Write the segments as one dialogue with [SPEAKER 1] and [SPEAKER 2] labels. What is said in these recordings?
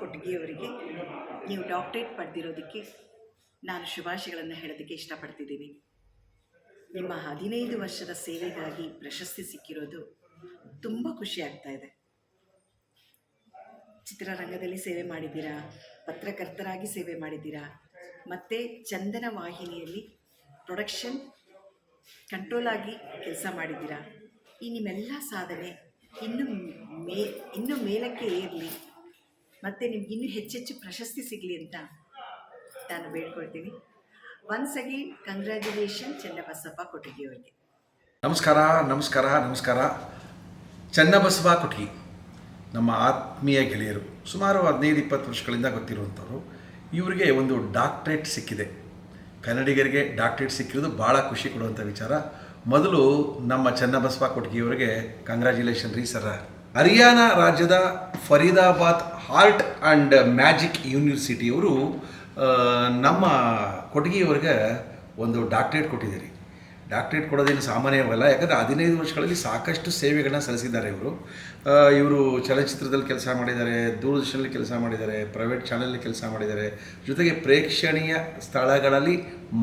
[SPEAKER 1] ಕೊಟ್ಟಿಗೆಯವರಿಗೆ ನೀವು ಡಾಕ್ಟರೇಟ್ ಪಡೆದಿರೋದಕ್ಕೆ ನಾನು ಶುಭಾಶಯಗಳನ್ನು ಹೇಳೋದಕ್ಕೆ ಇಷ್ಟಪಡ್ತಿದ್ದೀನಿ. ನಿಮ್ಮ ಹದಿನೈದು ವರ್ಷದ ಸೇವೆಗಾಗಿ ಪ್ರಶಸ್ತಿ ಸಿಕ್ಕಿರೋದು ತುಂಬ ಖುಷಿ ಆಗ್ತಾ ಇದೆ. ಚಿತ್ರರಂಗದಲ್ಲಿ ಸೇವೆ ಮಾಡಿದ್ದೀರಾ? ಪತ್ರಕರ್ತರಾಗಿ ಸೇವೆ ಮಾಡಿದ್ದೀರಾ? ಮತ್ತು ಚಂದನ ವಾಹಿನಿಯಲ್ಲಿ ಪ್ರೊಡಕ್ಷನ್ ಕಂಟ್ರೋಲ್ ಆಗಿ ಕೆಲಸ ಮಾಡಿದ್ದೀರಾ? ಈ ನಿಮ್ಮೆಲ್ಲ ಸಾಧನೆ ಇನ್ನು ಮೇ ಇನ್ನೂ ಮೇಲಕ್ಕೆ ಏರಲಿ. ಮತ್ತು ನಿಮ್ಗೆ ಇನ್ನೂ ಹೆಚ್ಚೆಚ್ಚು ಪ್ರಶಸ್ತಿ ಸಿಗಲಿ ಅಂತ ನಾನು ಬೇಡ್ಕೊಳ್ತೀನಿ. ಒನ್ಸ್ ಅಗೇನ್ ಕಂಗ್ರ್ಯಾಚುಲೇಷನ್ ಚನ್ನಬಸಪ್ಪ ಕೊಟ್ಟಿಗೆಯವರಿಗೆ
[SPEAKER 2] ನಮಸ್ಕಾರ ನಮಸ್ಕಾರ ನಮಸ್ಕಾರ. ಚೆನ್ನಬಸವ ಕೊಟ್ಗಿ ನಮ್ಮ ಆತ್ಮೀಯ ಗೆಳೆಯರು, ಸುಮಾರು ಹದಿನೈದು, ಇಪ್ಪತ್ತು ವರ್ಷಗಳಿಂದ ಗೊತ್ತಿರುವಂಥವ್ರು, ಇವರಿಗೆ ಒಂದು ಡಾಕ್ಟ್ರೇಟ್ ಸಿಕ್ಕಿದೆ. ಕನ್ನಡಿಗರಿಗೆ ಡಾಕ್ಟ್ರೇಟ್ ಸಿಕ್ಕಿರೋದು ಭಾಳ ಖುಷಿ ಕೊಡುವಂಥ ವಿಚಾರ. ಮೊದಲು ನಮ್ಮ ಚನ್ನಬಸವ ಕೊಟ್ಗಿಯವರಿಗೆ ಕಂಗ್ರ್ಯಾಚುಲೇಷನ್ ರೀ ಸರ. ಹರಿಯಾಣ ರಾಜ್ಯದ ಫರೀದಾಬಾದ್ ಹಾರ್ಟ್ ಆ್ಯಂಡ್ ಮ್ಯಾಜಿಕ್ ಯೂನಿವರ್ಸಿಟಿಯವರು ನಮ್ಮ ಕೊಟಗಿಯವರಿಗೆ ಒಂದು ಡಾಕ್ಟ್ರೇಟ್ ಕೊಟ್ಟಿದ್ದೀರಿ. ಡಾಕ್ಟ್ರೇಟ್ ಕೊಡೋದೇನು ಸಾಮಾನ್ಯವಲ್ಲ. ಯಾಕಂದರೆ ಹದಿನೈದು ವರ್ಷಗಳಲ್ಲಿ ಸಾಕಷ್ಟು ಸೇವೆಗಳನ್ನ ಸಲ್ಲಿಸಿದ್ದಾರೆ ಇವರು. ಇವರು ಚಲನಚಿತ್ರದಲ್ಲಿ ಕೆಲಸ ಮಾಡಿದ್ದಾರೆ, ದೂರದರ್ಶನದಲ್ಲಿ ಕೆಲಸ ಮಾಡಿದ್ದಾರೆ, ಪ್ರೈವೇಟ್ ಚಾನಲಲ್ಲಿ ಕೆಲಸ ಮಾಡಿದ್ದಾರೆ. ಜೊತೆಗೆ ಪ್ರೇಕ್ಷಣೀಯ ಸ್ಥಳಗಳಲ್ಲಿ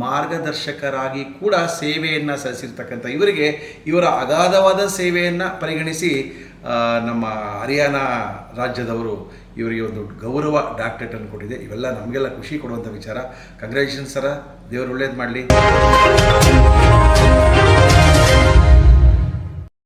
[SPEAKER 2] ಮಾರ್ಗದರ್ಶಕರಾಗಿ ಕೂಡ ಸೇವೆಯನ್ನು ಸಲ್ಲಿಸಿರ್ತಕ್ಕಂಥ ಇವರಿಗೆ ಇವರ ಅಗಾಧವಾದ ಸೇವೆಯನ್ನು ಪರಿಗಣಿಸಿ ನಮ್ಮ ಹರಿಯಾಣ ರಾಜ್ಯದವರು ಇವರಿಗೆ ಒಂದು ಗೌರವ ಡಾಕ್ಟ್ರೇಟನ್ನು ಕೊಟ್ಟಿದೆ. ಇವೆಲ್ಲ ನಮಗೆಲ್ಲ ಖುಷಿ ಕೊಡುವಂಥ ವಿಚಾರ. ಕಂಗ್ರ್ಯಾಚುಲೇಷನ್ ಸರ ದೇವರು ಒಳ್ಳೇದು ಮಾಡಲಿ.